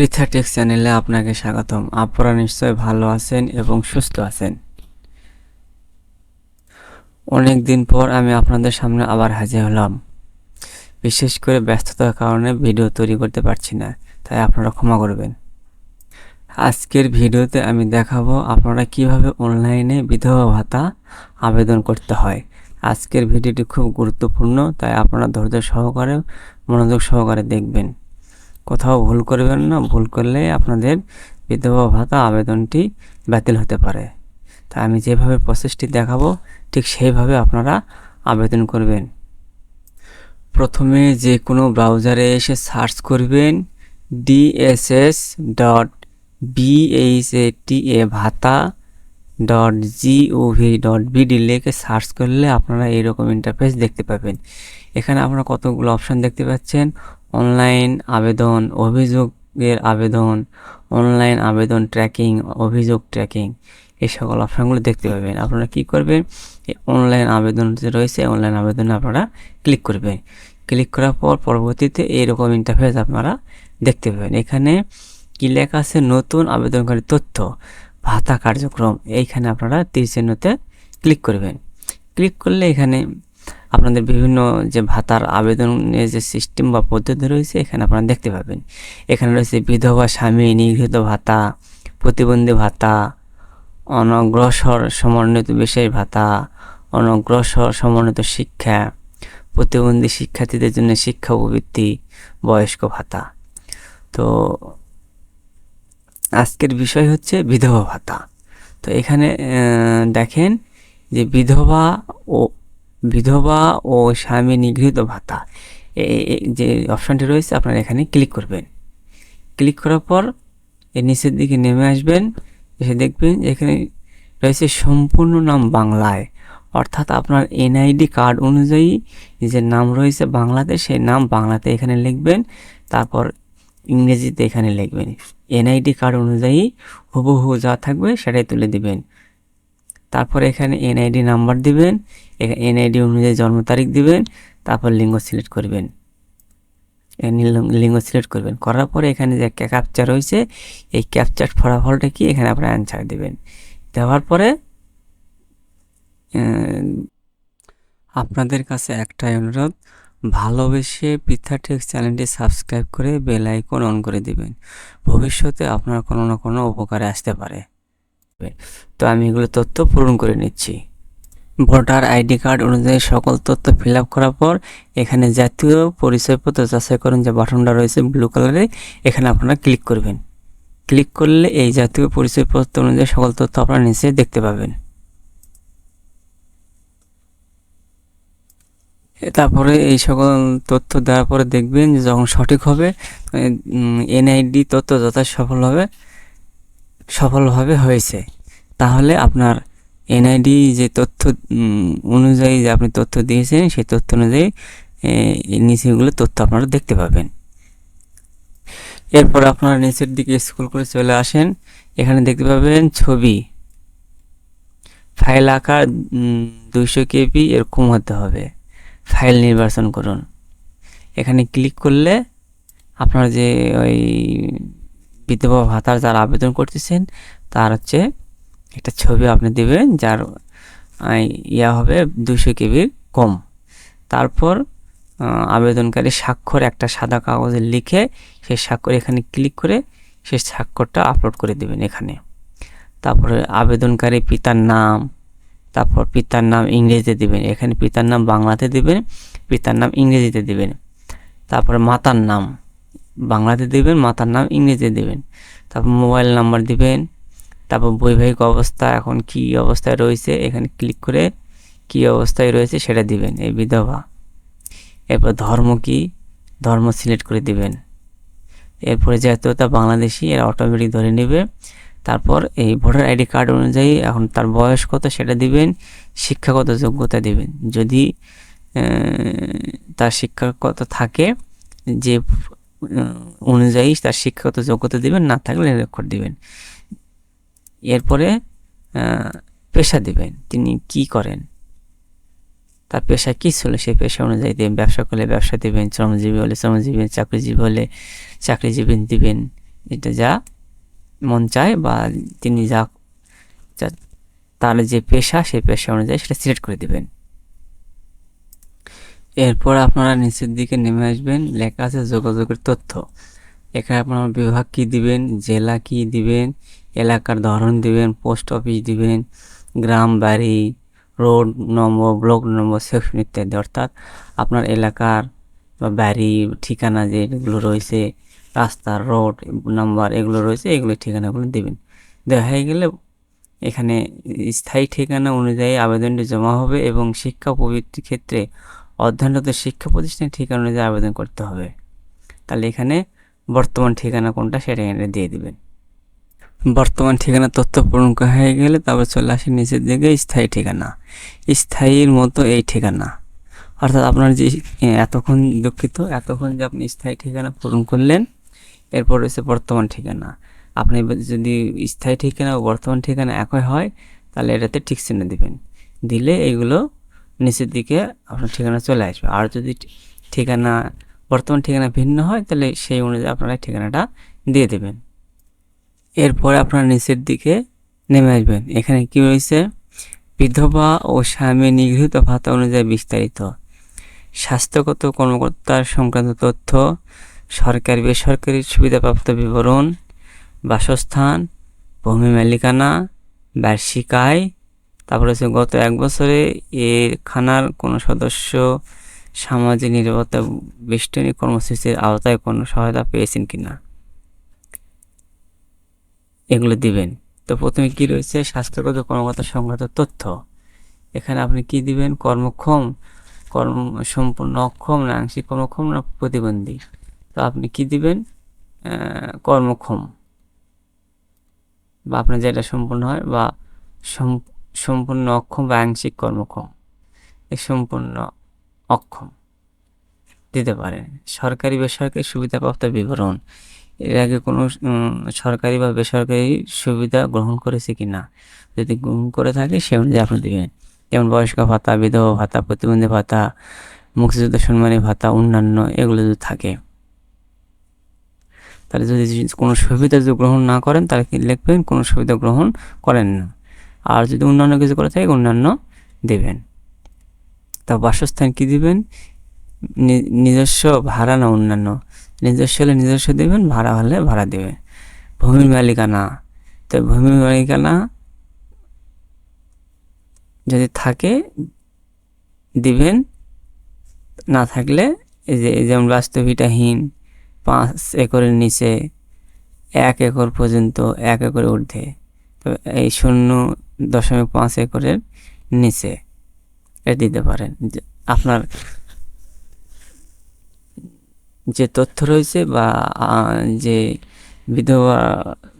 পৃথাটেক চ্যানেলে আপনাকে স্বাগতম। আপনারা নিশ্চয় ভালো আছেন এবং সুস্থ আছেন। অনেক দিন পর আমি আপনাদের সামনে আবার হাজির হলাম। বিশেষ করে ব্যস্ততার কারণে ভিডিও তৈরি করতে পারছি না, তাই আপনারা ক্ষমা করবেন। আজকের ভিডিওতে আমি দেখাবো আপনারা কীভাবে অনলাইনে বিধবা ভাতা আবেদন করতে হয়। আজকের ভিডিওটি খুব গুরুত্বপূর্ণ, তাই আপনারা ধৈর্য সহকারে মনোযোগ সহকারে দেখবেন। কোথাও ভুল করবেন না, ভুল করলে আপনাদের বিধবা ভাতা আবেদনটি বাতিল হতে পারে। তা আমি যেভাবে প্রসেসটি দেখাবো, ঠিক সেইভাবে আপনারা আবেদন করবেন। প্রথমে যে কোনো ব্রাউজারে এসে সার্চ করবেন ডিএসএস ডট বিএইচএটিএ ভাতা ডট জিওভি ডট বিডি লিখে সার্চ করলে আপনারা এইরকম ইন্টারফেস দেখতে পাবেন। এখানে আপনারা কতগুলো অপশান দেখতে পাচ্ছেন? অনলাইন আবেদন, অভিযোগের আবেদন, অনলাইন আবেদন ট্র্যাকিং, অভিযোগ ট্র্যাকিং, এই সকল অপশানগুলো দেখতে পাবেন। আপনারা কি করবেন? এই অনলাইন আবেদন যে রয়েছে অনলাইন আবেদনে আপনারা ক্লিক করবেন। ক্লিক করার পর পরবর্তীতে এইরকম ইন্টারফেস আপনারা দেখতে পাবেন। এখানে কি লেখা আছে? নতুন আবেদনকারী তথ্য, ভাতা কার্যক্রম। এইখানে আপনারা তীর চিহ্নতে ক্লিক করবেন। ক্লিক করলে এখানে আপনাদের বিভিন্ন যে ভাতার আবেদনের যে সিস্টেম বা পদ্ধতি রয়েছে, এখানে আপনারা দেখতে পাবেন। এখানে রয়েছে বিধবা স্বামী, নিগৃহীত ভাতা, প্রতিবন্ধী ভাতা, অনগ্রসর সমন্বিত বিশেষ ভাতা, অনগ্রসর সমন্বিত শিক্ষা, প্রতিবন্ধী শিক্ষার্থীদের জন্য শিক্ষা উপবৃত্তি বয়স্ক ভাতা। তো আজকের বিষয় হচ্ছে বিধবা ভাতা। তো এখানে দেখেন যে বিধবা ও বিধবা ও স্বামী নিগৃহীত ভাতা। এই যে অপশানটি রয়েছে আপনারা এখানে ক্লিক করবেন। ক্লিক করার পর এর নিচের দিকে নেমে আসবেন। এসে দেখবেন এখানে রয়েছে সম্পূর্ণ নাম বাংলায়। অর্থাৎ আপনার এনআইডি কার্ড অনুযায়ী যে নাম রয়েছে বাংলাতে, সেই নাম বাংলাতে এখানে লিখবেন। তারপর ইংরেজিতে এখানে লিখবেন। এনআইডি কার্ড অনুযায়ী হুবহু যা থাকবে সেটাই তুলে দিবেন। তারপর এখানে এনআইডি নাম্বার দিবেন এনআইডি অনুযায়ী জন্ম তারিখ দিবেন, তারপর লিঙ্গ সিলেক্ট করবেন। লিঙ্গ সিলেক্ট করবেন। করার পরে এখানে যে ক্যাপচার রয়েছে, এই ক্যাপচার ফলাফলটা কি? এখানে আপনার অ্যান্সার দেবেন। দেওয়ার পরে আপনাদের কাছে একটাই অনুরোধ, ভালোবেসে পিথাটেক্স চ্যানেলটি সাবস্ক্রাইব করে বেল আইকন অন করে দিবেন। ভবিষ্যতে আপনার কোনো না কোনো উপকারে আসতে পারে। তো আমি এগুলো তথ্য পূরণ করে নিচ্ছি। ভোটার আইডি কার্ড অনুযায়ী সকল তথ্য ফিল করার পর এখানে জাতীয় পরিচয়পত্র যাচাই করেন। যে বাটনটা রয়েছে ব্লু কালারে, এখানে আপনারা ক্লিক করবেন। ক্লিক করলে এই জাতীয় পরিচয়পত্র অনুযায়ী সকল তথ্য আপনারা নিচে দেখতে পাবেন। তারপরে এই সকল তথ্য দেওয়ার পরে দেখবেন যখন সঠিক হবে এনআইডি তথ্য যথা সফল হবে। সফলভাবে হয়েছে। তাহলে আপনার এনআইডি যে তথ্য অনুযায়ী যে আপনি তথ্য দিয়েছেন, সেই তথ্য অনুযায়ী নিচেগুলো তথ্য আপনারা দেখতে পাবেন। এরপর আপনারা নিচের দিকে স্কুল করে চলে আসেন। এখানে দেখতে পাবেন ছবি। ফাইল আকার দুইশো কেবি এরকম হতে হবে। ফাইল নির্বাচন করুন। এখানে ক্লিক করলে আপনার যে ওই বিধবা ভাতার যারা আবেদন করতেছেন, তার হচ্ছে একটা ছবি আপনি দেবেন, যার ইয়া হবে দুশো কেবির কম। তারপর আবেদনকারী স্বাক্ষর একটা সাদা কাগজে লিখে সে স্বাক্ষর এখানে ক্লিক করে সে স্বাক্ষরটা আপলোড করে দেবেন এখানে। তারপরে আবেদনকারী পিতার নাম, তারপর পিতার নাম ইংরেজিতে দেবেন। এখানে পিতার নাম বাংলাতে দেবেন, পিতার নাম ইংরেজিতে দেবেন। তারপরে মাতার নাম। বাংলাতে দেবেন, মাতার নাম ইংরেজিতে দেবেন। তারপর মোবাইল নাম্বার দিবেন। তারপর বৈবাহিক অবস্থা এখন কি অবস্থায় রয়েছে, এখানে ক্লিক করে কি অবস্থায় রয়েছে সেটা দিবেন, এই বিধবা। এরপর ধর্ম কি, ধর্ম সিলেক্ট করে দিবেন। এরপরে যেহেতু তা বাংলাদেশি, এরা অটোমেটিক ধরে নেবে। তারপর এই ভোটার আইডি কার্ড অনুযায়ী এখন তার বয়স কত সেটা দিবেন, শিক্ষাগত যোগ্যতা দিবেন। যদি তার শিক্ষাগত থাকে, যে অনুযায়ী তার শিক্ষাগত যোগ্যতা দিবেন, না থাকলে রেকর্ড দিবেন। এরপরে পেশা দিবেন। তিনি কি করেন? তার পেশা কী ছিল? সেই পেশা অনুযায়ী দেবেন। ব্যবসা করলে ব্যবসা দেবেন, শ্রমজীবী হলে শ্রমজীবী, চাকরিজীবী হলে চাকরিজীবী দিবেন। এটা যা মন চায় বা তিনি যা- তার যে পেশা সেই পেশা অনুযায়ী সেটা সিলেক্ট করে দিবেন। এরপর আপনারা নিচের দিকে নেমে আসবেন, লেখা আছে যোগাযোগের তথ্য। এখানে আপনারা বিভাগ কি দিবেন, জেলা কি দিবেন, এলাকার ধরন দিবেন, পোস্ট অফিস দিবেন, গ্রাম, বাড়ি, রোড নম্বর, ব্লক নম্বর, সেকশন ইত্যাদি। অর্থাৎ আপনার এলাকার বা বাড়ি, ঠিকানা যেগুলো রয়েছে রাস্তার রোড নাম্বার এগুলো রয়েছে, এগুলো ঠিকানাগুলো দিবেন। হয়ে গেলে এখানে স্থায়ী ঠিকানা অনুযায়ী আবেদনটি জমা হবে এবং শিক্ষা প্রবৃত্তির ক্ষেত্রে অধ্যয়নরত শিক্ষা প্রতিষ্ঠানের ঠিকানা অনুযায়ী আবেদন করতে হবে। তাহলে এখানে বর্তমান ঠিকানা কোনটা সেটা এখানে দিয়ে দিবেন। বর্তমান ঠিকানা তথ্য পূরণ হয়ে গেলে তারপর চলে আসে নিচের দিকে স্থায়ী ঠিকানা। স্থায়ীর মতো এই ঠিকানা। অর্থাৎ আপনার যে এতক্ষণ দুঃখিত, এতক্ষণ যে আপনি স্থায়ী ঠিকানা পূরণ করলেন, এরপর রয়েছে বর্তমান ঠিকানা। আপনি যদি স্থায়ী ঠিকানা ও বর্তমান ঠিকানা একই হয়, তাহলে এটাতে ঠিক চিহ্ন দিবেন। দিলে এইগুলো নিচের দিকে আপনার ঠিকানা চলে আসবে। আর যদি ঠিকানা, বর্তমান ঠিকানা ভিন্ন হয়, তাহলে সেই অনুযায়ী আপনারা ঠিকানাটা দিয়ে দেবেন। এরপরে আপনারা নিচের দিকে নেমে আসবেন। এখানে কি রয়েছে? বিধবা ও স্বামী নিগৃহীত ভাতা অনুযায়ী বিস্তারিত। স্বাস্থ্যগত কর্মকর্তার সংক্রান্ত তথ্য, সরকারি, বেসরকারি সুবিধাপ্রাপ্ত বিবরণ, বাসস্থান, ভূমি মালিকানা, বার্ষিক আয় তারপরে হচ্ছে গত এক বছরে এর খানার কোনো সদস্য সামাজিক নিরাপত্তা বেষ্টনী কর্মসূচির আওতায় কোনো সহায়তা পেয়েছেন কিনা? এগুলো দিবেন। তো প্রথমে কি রয়েছে? স্বাস্থ্যগত কর্মকর্তা সংক্রান্ত তথ্য। এখানে আপনি কি দিবেন? কর্মক্ষম, কর্ম সম্পূর্ণ অক্ষম না আংশিক কর্মক্ষম না প্রতিবন্ধী? তো আপনি কি দিবেন? কর্মক্ষম। বা আপনার যেটা সম্পূর্ণ হয় বা সম্পূর্ণ অক্ষম বা আংশিক কর্মক্ষম। সম্পূর্ণ অক্ষম। দিতে পারেন। সরকারি, বেসরকারি সুবিধাপ্রাপ্ত বিবরণ। এর আগে কোনো সরকারি বা বেসরকারি সুবিধা গ্রহণ করেছে কি না? যদি গ্রহণ করে থাকে, সে অনুযায়ী আপনি দেবেন। যেমন বয়স্ক ভাতা, বিধবা ভাতা, প্রতিবন্ধী ভাতা, মুক্তিযুদ্ধ সম্মানী ভাতা, অন্যান্য এগুলো যদি থাকে। তাহলে যদি কোনো সুবিধা যদি গ্রহণ না করেন, তাহলে লিখবেন? কোনো সুবিধা গ্রহণ করেন না। আর যদি অন্যান্য কিছু করে থাকে, অন্যান্য দেবেন। তা বাসস্থান কি দিবেন? নিজস্ব ভাড়া না অন্যান্য? নিজস্ব হলে নিজস্ব দেবেন, ভাড়া হলে ভাড়া দেবেন। ভূমির মালিকানা। তো ভূমির মালিকানা যদি থাকে, দিবেন। না থাকলে এই যে যেমন বাস্তবিটাহীন পাঁচ একরের নিচে, এক একর পর্যন্ত, এক একরের ঊর্ধ্বে। তো এই শূন্য দশমিক পাঁচ একরের নিচে এটা দিতে পারেন। আপনার যে তথ্য রয়েছে বা যে বিধবা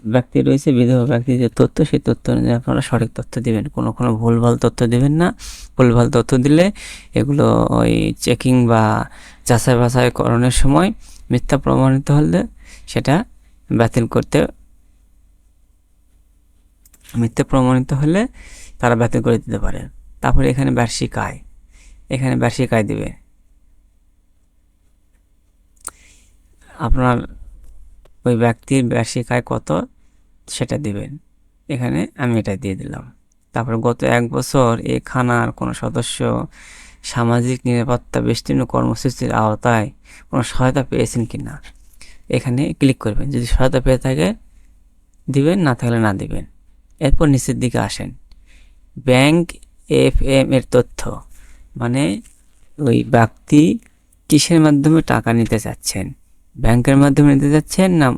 ব্যক্তি রয়েছে, বিধবা ব্যক্তির যে তথ্য, সেই তথ্য অনুযায়ী আপনারা সঠিক তথ্য দিবেন। কোনো কোনো ভুলভাল তথ্য দিবেন না। ভুলভাল তথ্য দিলে এগুলো ওই চেকিং বা যাচাই বাছাই করণের সময় মিথ্যা প্রমাণিত হলে সেটা বাতিল করতে মিথ্যা প্রমাণিত হলে তারা বাতিল করে দিতে পারে। তারপরে এখানে বার্ষিক আয়। এখানে বার্ষিক আয় দিবে। আপনার ওই ব্যক্তির বার্ষিক আয় কত সেটা দিবেন। এখানে আমি এটা দিয়ে দিলাম। তারপর গত এক বছর এই খানার কোনো সদস্য সামাজিক নিরাপত্তা বিস্তীর্ণ কর্মসূচির আওতায় কোনো সহায়তা পেয়েছেন কি না এখানে ক্লিক করবেন। যদি সহায়তা পেয়ে থাকে, দিবেন, না থাকলে না দিবেন। এরপর নিচের দিকে আসেন। ব্যাংক এফ এম এর তথ্য মানে ওই ব্যক্তি কিসের মাধ্যমে টাকা নিতে চাচ্ছেন? ব্যাংকের মাধ্যমে নিতে চাচ্ছেন না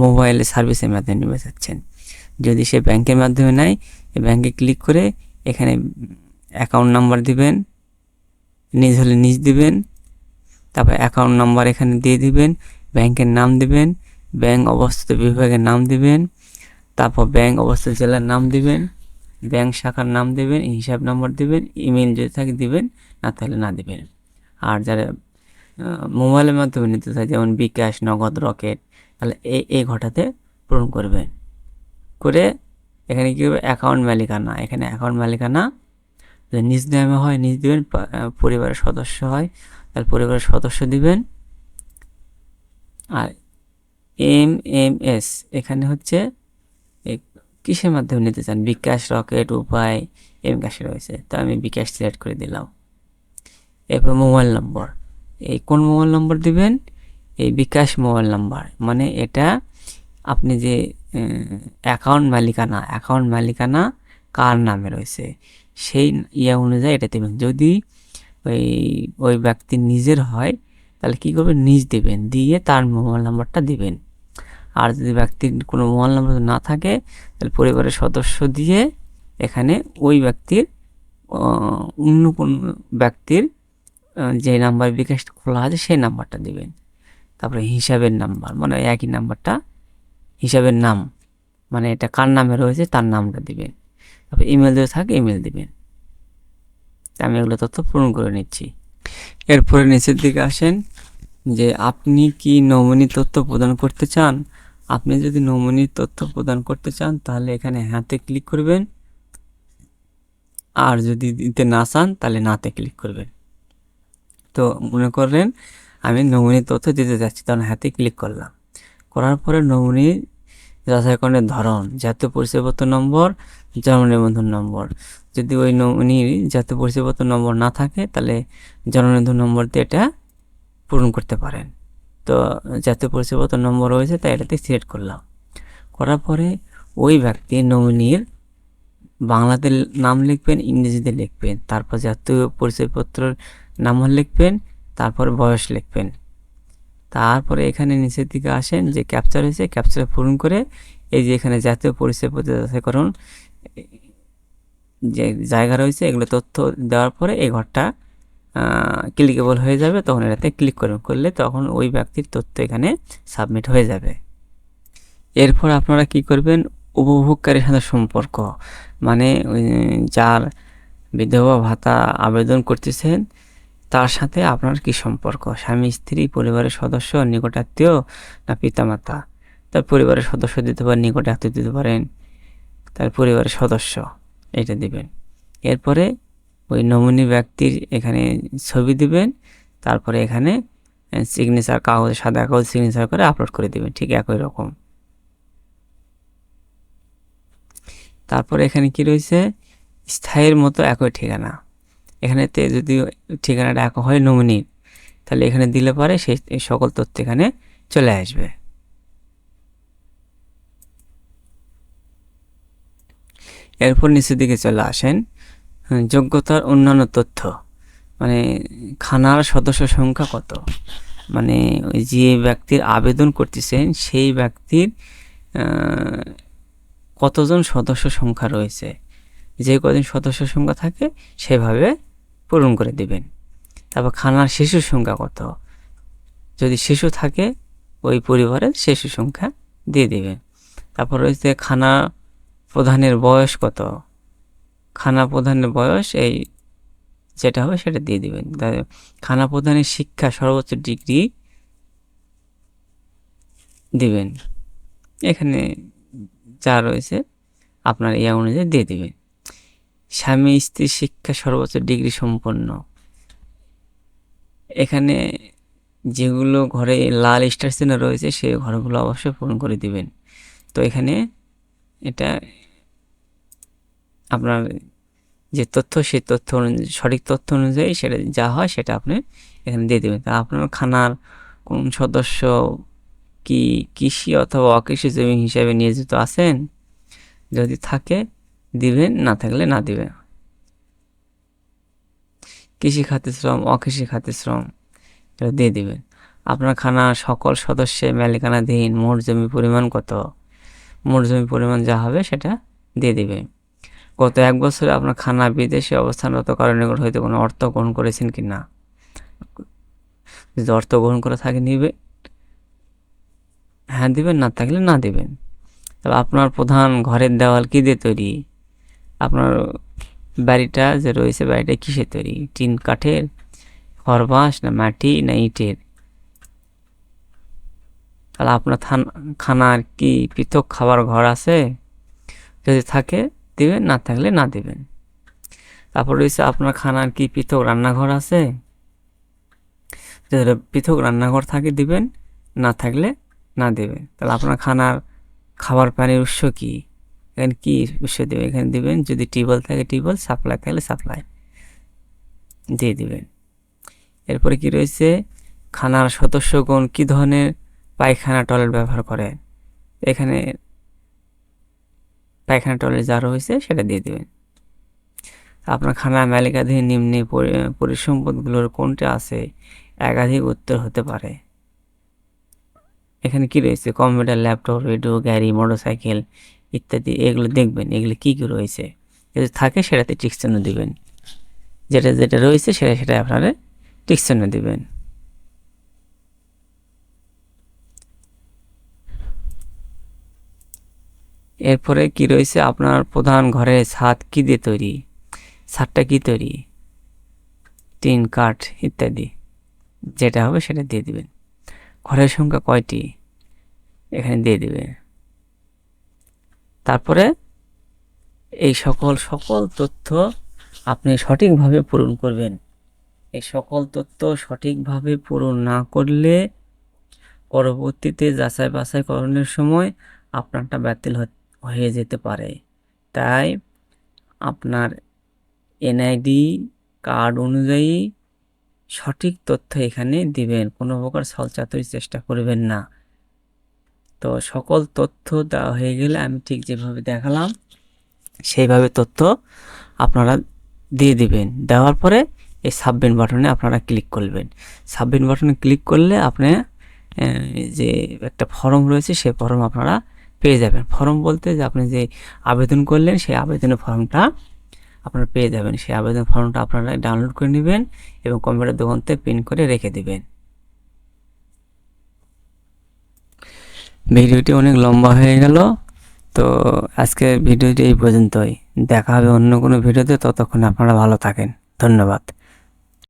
মোবাইলে সার্ভিসের মাধ্যমে নিতে চাচ্ছেন? যদি সে ব্যাংকের মাধ্যমে নেয় ব্যাংকে ক্লিক করে এখানে অ্যাকাউন্ট নাম্বার দিবেন, নিজ হলে নিজ দিবেন, তারপর অ্যাকাউন্ট নাম্বার এখানে দিয়ে দিবেন, ব্যাংকের নাম দিবেন, ব্যাংক অবস্থিত বিভাগের নাম দিবেন তারপর ব্যাংক অবস্থিত জেলার নাম দিবেন ব্যাংক শাখার নাম দেবেন, হিসাব নম্বর দিবেন ইমেল যদি থাকে দিবেন, না তাহলে না দিবেন। আর যারা মোবাইলের মাধ্যমে নিতে চায়, যেমন বিকাশ, নগদ, রকেট, তাহলে এই এই ঘটাতে পূরণ করবেন। করে এখানে কী হবে? অ্যাকাউন্ট মালিকানা। এখানে অ্যাকাউন্ট মালিকানা যদি নিজ নামে হয়, নিজ দিবেন পরিবারের সদস্য হয়, তাহলে পরিবারের সদস্য দিবেন। আর এম এম এস এখানে হচ্ছে কিসের মাধ্যমে নিতে চান? বিকাশ রকেট উপায় এম ক্যাশে রয়েছে। তো আমি বিকাশ সিলেক্ট করে দিলাম। এরপর মোবাইল নম্বর। এই কোন মোবাইল নম্বর দিবেন? এই বিকাশ মোবাইল নাম্বার। মানে এটা আপনি যে অ্যাকাউন্ট মালিকানা অ্যাকাউন্ট মালিকানা কার নামে রয়েছে? সেই ইয়া অনুযায়ী এটা দেবেন। যদি ওই ওই ব্যক্তি নিজের হয়, তাহলে কী করবেন? নিজ দেবেন। দিয়ে তার মোবাইল নাম্বারটা দিবেন। আর যদি ব্যক্তির কোনো মোবাইল নাম্বার না থাকে, তাহলে পরিবারের সদস্য দিয়ে এখানে ওই ব্যক্তির অন্য কোনো ব্যক্তির যে নাম্বার বিকাশ খোলা আছে সেই নাম্বারটা দেবেন। তারপরে হিসাবের নাম্বার মানে একই নাম্বারটা, হিসাবের নাম মানে এটা কার নামে রয়েছে তার নামটা দিবেন। তারপরে ইমেল দিয়ে থাকে ইমেল দিবেন। আমি এগুলো তথ্য পূরণ করে নিচ্ছি। এরপরে নিচের দিকে আসেন যে আপনি কি নমুনি তথ্য প্রদান করতে চান? আপনি যদি নমুনি তথ্য প্রদান করতে চান, তাহলে এখানে হাতে ক্লিক করবেন। আর যদি দিতে না চান, তাহলে নাতে ক্লিক করবেন। তো মনে করলেন, আমি নমুনি তথ্য দিতে যাচ্ছি তখন হাতে ক্লিক করলাম। করার পরে নমুনি যাচাইকরণের ধরন, জাতীয় পরিচয়পত্র নম্বর, জন্ম নিবন্ধন নম্বর। যদি ওই নমুনির জাতীয় পরিচয়পত্র নম্বর না থাকে, তাহলে জন্ম নিবন্ধন নম্বর দিয়ে এটা পূরণ করতে পারেন। তো জাতীয় পরিচয়পত্র নম্বর রয়েছে তাই এটাতে সিলেক্ট করলাম। করার পরে ওই ব্যক্তি নমিনির বাংলাতে নাম লিখবেন, ইংরেজিতে লিখবেন, তারপর জাতীয় পরিচয়পত্রের নাম্বার লিখবেন, তারপর বয়স লিখবেন। তারপরে এখানে নিচের দিকে আসেন, যে ক্যাপচার হয়েছে ক্যাপচার পূরণ করে এই যে এখানে জাতীয় পরিচয়পত্র যাচাইকরণ যে জায়গা রয়েছে, এগুলো তথ্য দেওয়ার পরে এই ঘরটা ক্লিকেবল হয়ে যাবে, তখন এটাতে ক্লিক করলে তখন ওই ব্যক্তির তথ্য এখানে সাবমিট হয়ে যাবে। এরপর আপনারা কি করবেন? উপভোগকারীর সাথে সম্পর্ক। মানে যার বিধবা ভাতা আবেদন করতেছেন, তার সাথে আপনার কি সম্পর্ক? স্বামী, স্ত্রী, পরিবারের সদস্য, নিকটাত্মীয় না পিতামাতা? তার পরিবারের সদস্য দিতে পারেন, নিকটাত্মীয় দিতে পারেন, তার পরিবারের সদস্য, এটা দিবেন। এরপরে ওই নমুনি ব্যক্তির এখানে ছবি দিবেন, তারপরে এখানে সিগনেচার কাগজ, সাদা কাগজ সিগনেচার করে আপলোড করে দিবেন, ঠিক একই রকম। তারপরে এখানে কি রয়েছে? স্থায়ীর মতো একই ঠিকানা। এখানেতে যদি ঠিকানাটা এক হয় নমিনির, তাহলে এখানে দিলে পরে সেই সকল তথ্য এখানে চলে আসবে। এরপর নিচের দিকে চলে আসেন। যোগ্যতার অন্যান্য তথ্য। মানে খানার সদস্য সংখ্যা কত? মানে যে ব্যক্তির আবেদন করতেছেন সেই ব্যক্তির কতজন সদস্য সংখ্যা রয়েছে? যে কদিন সদস্য সংখ্যা থাকে, সেভাবে পূরণ করে দেবেন। তারপর খানার শিশুর সংখ্যা কত? যদি শিশু থাকে, ওই পরিবারের শিশু সংখ্যা দিয়ে দিবেন। তারপর রয়েছে খানা প্রধানের বয়স কত? খানা প্রধানের বয়স এই যেটা হবে সেটা দিয়ে দেবেন। খানা প্রধানের শিক্ষা সর্বোচ্চ ডিগ্রি দিবেন। এখানে যা রয়েছে আপনার ইয়া অনুযায়ী দিয়ে দেবেন। স্বামী স্ত্রী শিক্ষা সর্বোচ্চ ডিগ্রি সম্পন্ন। এখানে যেগুলো ঘরে লাল স্টার চিহ্ন রয়েছে, সেই ঘরগুলো অবশ্যই পূরণ করে দিবেন। তো এখানে এটা আপনার যে তথ্য, সেই তথ্য সঠিক তথ্য অনুযায়ী সেটা যা হয় সেটা আপনি এখানে দিয়ে দেবেন। তা আপনার খানার কোন সদস্য কি কৃষি অথবা অকৃষি জমি হিসাবে নিয়োজিত আছেন? যদি থাকে, দিবেন, না থাকলে না দিবেন। কৃষি খাতে শ্রম, অকৃষি খাতে শ্রম, এটা দিয়ে দিবেন। আপনার খানা সকল সদস্যের মালিকানাধীন মোট জমি পরিমাণ কত? মোট জমি পরিমাণ যা হবে সেটা দিয়ে দিবেন। গত এক বছরে আপনার খানা বিদেশে অবস্থানরত কারণে হইতে কোনো অর্থ গ্রহণ করেছেন কি না? যদি অর্থ গ্রহণ করে থাকে নিবে। হ্যাঁ দিবেন, না থাকলে না দিবেন। তবে আপনার প্রধান ঘরের দেওয়াল কী দিয়ে তৈরি? আপনার বাড়িটা যে রয়েছে, বাড়িটা কিসের তৈরি? টিন কাঠের, খরবাস, না মাটি, না ইটের? তাহলে আপনার থান, খানার কি পৃথক খাবার ঘর আছে? যদি থাকে দিবেন, না থাকলে না দেবেন। তারপর রয়েছে আপনার খানার কি পৃথক রান্নাঘর আছে? পৃথক রান্নাঘর থাকে দিবেন, না থাকলে না দেবে তাহলে আপনার খানার খাবার পানির উৎস কি? এখানে কি উৎস দেবে এখানে দিবেন, যদি টিউবওয়েল থাকে টিউবওয়েল, সাপ্লাই থাকলে সাপ্লাই দিয়ে দিবেন। এরপরে কি রয়েছে? খানার সদস্যগণ কি ধরনের পায়খানা টয়লেট ব্যবহার করে এখানে পায়খানা টয়লেট যা রয়েছে সেটা দিয়ে দেবেন। আপনার খানার মালিকাধীন নিম্নে পরি- পরিসম্পদগুলোর কোনটা আছে? একাধিক উত্তর হতে পারে। এখানে কি রয়েছে? কম্পিউটার, ল্যাপটপ, রেডিও, গাড়ি, মোটরসাইকেল ইত্যাদি, এগুলো দেখবেন, এগুলো কি কি রয়েছে? যদি থাকে সেটাতে টিক দিবেন। যেটা যেটা রয়েছে সেটা সেটা আপনারা টিক দিবেন। এরপরে কি রয়েছে? আপনার প্রধান ঘরের ছাদ কি দিয়ে তৈরি? ছাদটা কি তৈরি? টিন, কাঠ ইত্যাদি। যেটা হবে সেটা দিয়ে দিবেন। ঘরের সংখ্যা কয়টি? এখানে দিয়ে দিবে তারপরে এই সকল সকল তথ্য আপনি সঠিকভাবে পূরণ করবেন। এই সকল তথ্য সঠিকভাবে পূরণ না করলে পরবর্তীতে যাচাই বাছাইকরণের সময় আপনারটা বাতিল হ- হয়ে যেতে পারে। তাই আপনার এনআইডি কার্ড অনুযায়ী সঠিক তথ্য এখানে দিবেন। কোনো প্রকার ছলচাতুরির চেষ্টা করবেন না। তো সকল তথ্য দেওয়া হয়ে গেলে আমি ঠিক যেভাবে দেখালাম, সেইভাবে তথ্য আপনারা দিয়ে দিবেন। দেওয়ার পরে এই সাবমিট বাটনে আপনারা ক্লিক করবেন। সাবমিট বাটনে ক্লিক করলে আপনি যে একটা ফর্ম রয়েছে সেই ফর্ম আপনারা পেয়ে যাবেন। ফর্ম বলতে যে আপনি যে আবেদন করলেন, সেই আবেদনের ফর্মটা আপনারা পেয়ে যাবেন। সেই আবেদন ফর্মটা আপনারা ডাউনলোড করে নেবেন এবং কম্পিউটার দোকানতে প্রিন্ট করে রেখে দেবেন। ভিডিওটি অনেক লম্বা হয়ে গেল, তো আজকের ভিডিওটি এই পর্যন্তই। দেখা হবে অন্য কোনো ভিডিওতে, ততক্ষণ আপনারা ভালো থাকেন। ধন্যবাদ।